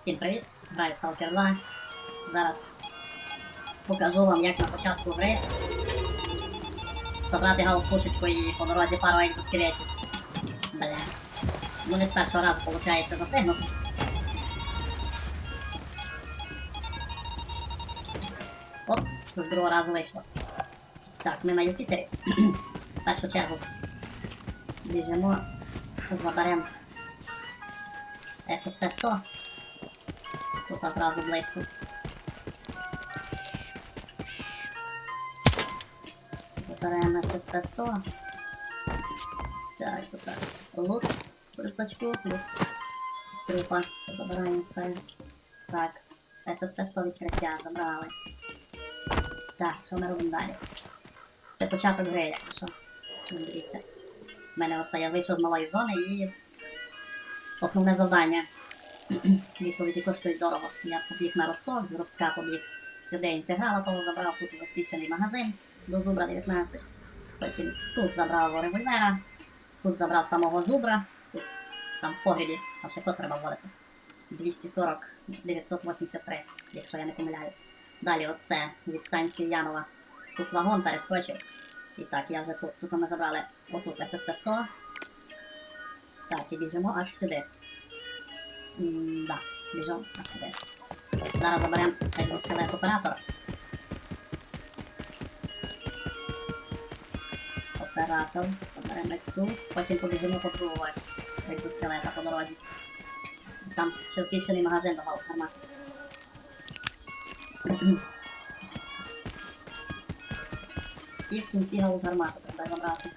Всім привіт! Граю в Stalker 2. Зараз покажу вам, як на початку гри забрати гаус пушечку і по дорозі пару екзоскелетів. Бля. Ну не з першого разу виходить запригнути. Оп, з другого разу вийшло. Так, ми на Юпітері. В першу чергу біжимо, заберемо SSP-100. Тут зразу близько. Заберемо SSP-100. Так, тут так. Лут рюкзачку, плюс трупа. Забираємо все. Так. SSP-100 відкриття забрали. Так, що ми робимо далі? Це початок гри, якщо що. Ну, Дивіться. У мене оце я вийшов з малої зони і основне завдання. Відповіді коштують дорого. Я побіг на росток, з ростка побіг сюди інтеграла того забрав, тут засвідчений магазин до зубра 19. Потім тут забрав револьвера, тут забрав самого зубра, тут там в погрібі, а ще код треба вводити. 240 983, якщо я не помиляюсь. Далі оце від станції Янова. Тут вагон перескочив. І так, я вже тут. Тут ми забрали отут ССП-100. Так, і біжимо аж сюди. Да, біжимо аж. Зараз заберемо екзоскелет оператора. Оператор, заберемо ексу, потім побіжимо по другого екзоскелета по дорозі. Там ще збільшений магазин до гаус гармат. І в кінці гаус гармату треба забрати.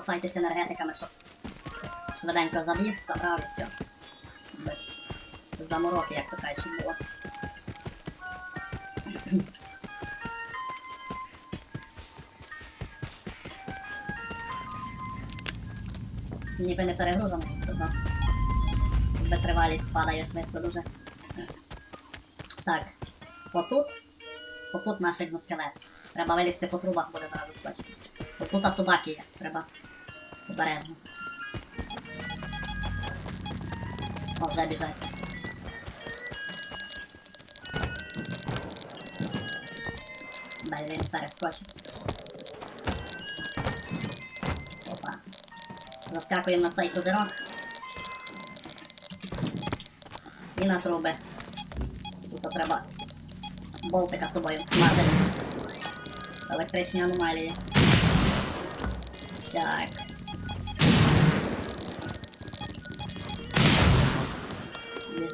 Ви запасайтеся енергетиками, щоб швиденько забіг, забрав і все. Без замороки, як то краще було. Ніби не перегружено все одно. Витривалість падає швидко дуже. Так. Отут. Отут наш екзоскелет. Треба вилізти по трубах, буде зразу скочити. Отут а собаки є. Треба обережно. О, вже біжать. Дай він перескочить. Опа. Заскакуємо на цей козирок. І на труби. Тут треба болтика з собою мати. Електричні аномалії. Так.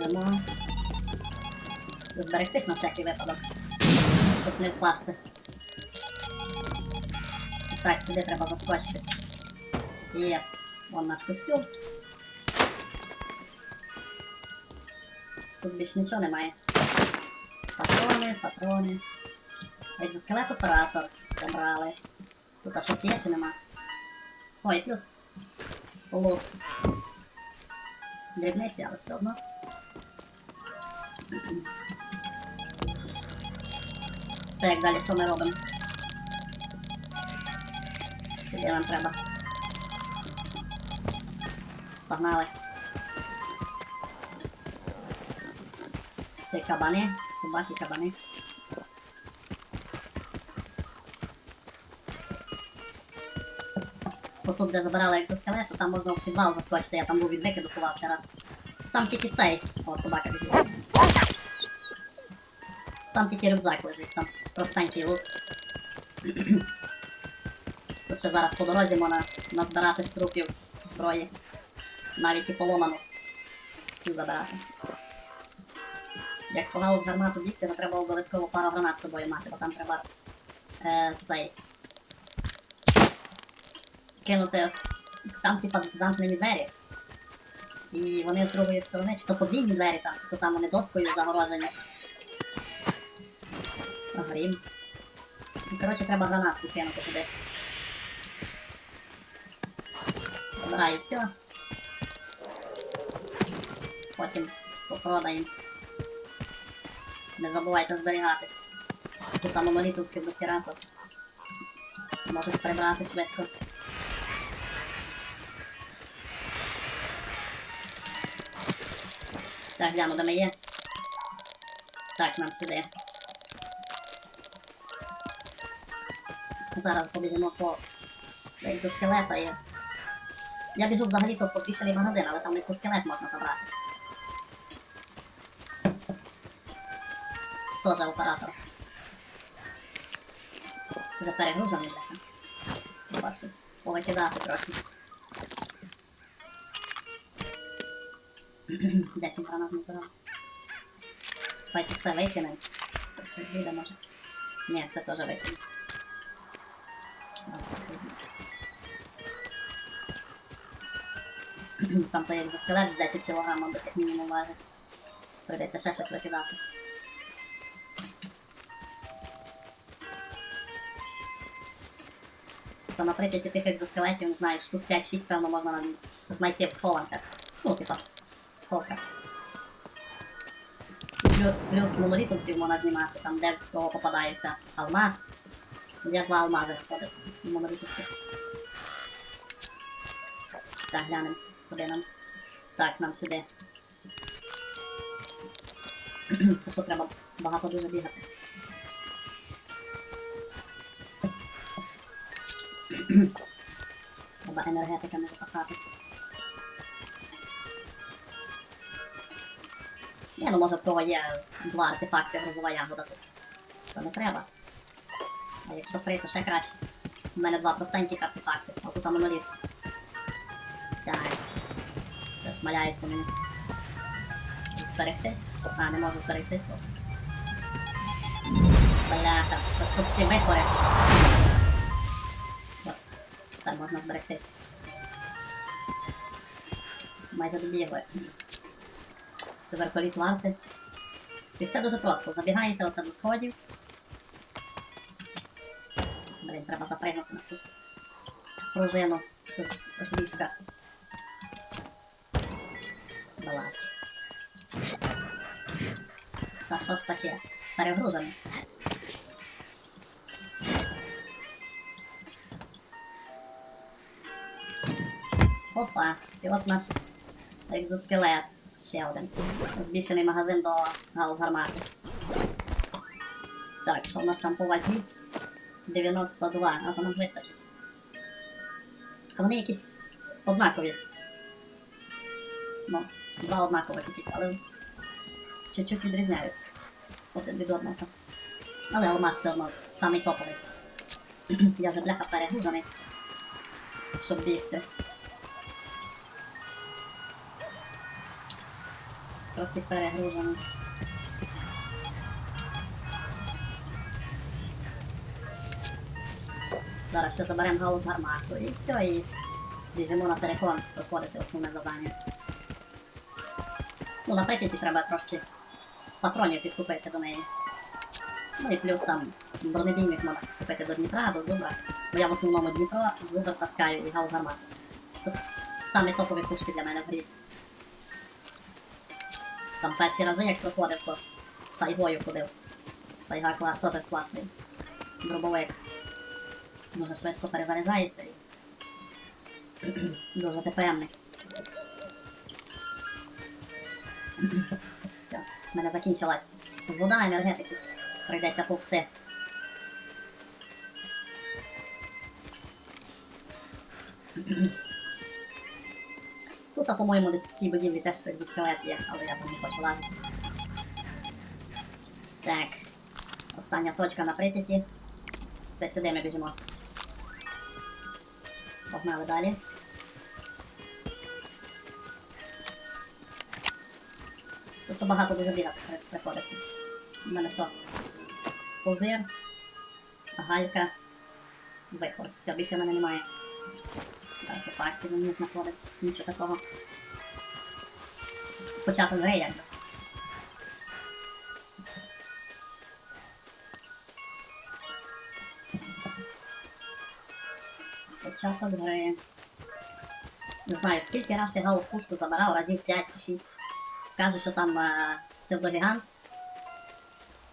Біжимо. Зберегтись на всякий випадок. Щоб не впасти. Так, сюди треба заскочити. Єс. Вон наш костюм. Тут більш нічого немає. Патрони, патрони. Екзоскелет оператор забрали. Тут а щось є чи нема? Ой, плюс лут. Дрібниці, але все одно. Далі що ми робимо? Сюди нам треба. Погнали. Ще кабани, собаки кабани. Отут, де забирали екзоскелет, то там можна в підвал заскочити, я там був від викиду ховався раз. Там тільки. О, собака біжить. Там тільки рюкзак лежить, там простенький лут. Тут ще зараз по дорозі можна назбирати з трупів зброї. Навіть і поломану. Всю забирати. Як по гаус гармату бігти, то треба обов'язково пару гранат з собою мати, бо там треба е, цей. Кинути. Там типа замкнені двері. І вони з другої сторони, чи то подвійні двері там, чи то там вони доскою загорожені потрібно. Коротше, треба гранатку кинути туди. Забираю все. Потім попродаємо. Не забувайте зберігатись. Тут там монолітовці в ранку. Можуть прибрати швидко. Так, гляну, де ми є. Так, нам сюди. Зараз побіжимо по до екзоскелета і... Я біжу взагалі-то по збільшений магазин, але там екзоскелет можна забрати. Тоже оператор. Вже перегружений бляха. Щось повикидати трохи. 10 гранат не збиралося. Давайте це викинемо. Це буде може. Ні, це теж викинемо. Там той екзоскелет з 10 кг, мабуть, як мінімум важить. Прийдеться ще щось викидати. То на прикладі тих екзоскелетів, не знаю, штук 5-6, певно, можна знайти в схованках. Ну, типа, с- сховках. Плю- Плюс монолітовців можна знімати, там де в кого попадаються алмаз. Я два алмази входить в монолітовців. Так, глянемо, куди нам. Так, нам сюди. Що треба багато дуже бігати. Треба енергетиками запасатися. Ні, ну може в кого є два артефакти грозова ягода тут. То не треба. А якщо три, то ще краще. У мене два простеньких артефакти, а тут моноліт. Шмаляють по мені. Зберегтись. А, не можу зберегтись. Бляха, тут, ті вихори. Тепер можна зберегтись. Майже добігли. Тепер політ варти. І все дуже просто. Забігаєте оце до сходів. Блін, треба запригнути на цю пружину. з ліжка. Балач. Та ж таке? Перегружений. Опа, і от наш екзоскелет. Ще один. Збільшений магазин до гаусгармати. Так, що в нас там по вазі? 92, а то нам вистачить. А вони якісь однакові. Ну, два однакових якісь, але чуть-чуть відрізняються один від одного. Але алмаз все одно самий топовий. Я вже бляха перегружений, щоб бігти. Трохи перегружений. Зараз ще заберемо гаус гармату і все, і біжимо на телефон проходити основне завдання. Ну, на пекеті треба трошки патронів підкупити до неї. Ну і плюс там бронебійних можна купити до Дніпра, до Зубра. Бо я в основному Дніпро, Зубр таскаю і гаус гармату. Це самі топові пушки для мене в грі. Там перші рази, як проходив, то з Сайгою ходив. Сайга кла... теж класний. Дробовик. Дуже швидко перезаряджається і дуже ТПМний. Все, в мене закінчилась вода енергетики. Прийдеться повсти. Тут, по-моєму, десь в цій будівлі теж екзоскелет є, але я там не лазити. Так. Остання точка на Прип'яті. Це сюди ми біжимо. Погнали далі. Що багато дуже бігати приходиться. У мене що? Пузир, галька, вихор. Все, більше в мене немає. Артефактів він не знаходить. Нічого такого. Початок гри якби. Початок гри. Не знаю, скільки раз я гаус пушку забирав, разів 5 чи 6. Каже, що там е, псевдогігант.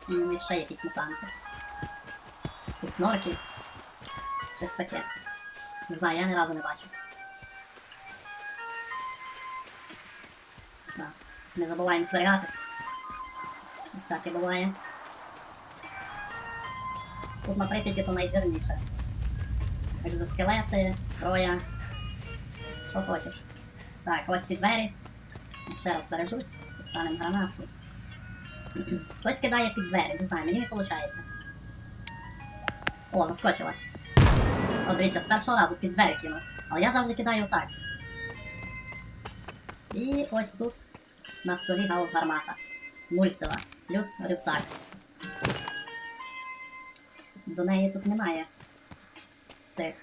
І ще якісь мутанти. Якісь норки. Щось таке. Не знаю, я ні разу не бачив. Так. Не забуваємо зберігатись. Всяке буває. Тут на Прип'яті то найжирніше. Екзоскелети, зброя. Що хочеш. Так, ось ці двері. Ще раз бережусь, достанемо гранату. Хтось кидає під двері, не знаю, мені не виходить. О, заскочила. О, дивіться, з першого разу під двері кинув. Але я завжди кидаю так. І ось тут на столі гаус гармата. Мульцева. Плюс рюкзак. До неї тут немає цих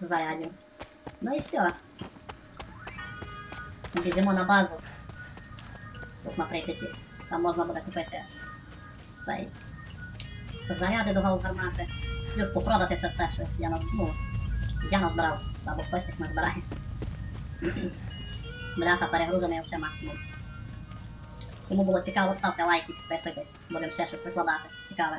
зарядів. Ну і все. Біжимо на базу. Тут на Прип'яті. Там можна буде купити цей. Заряди до гаус гармати. Плюс попродати це все, що я ну, я назбирав, або хтось їх назбирає. Бляха перегружений вже максимум. Кому було цікаво, ставте лайки, підписуйтесь, будемо ще щось викладати. Цікаве.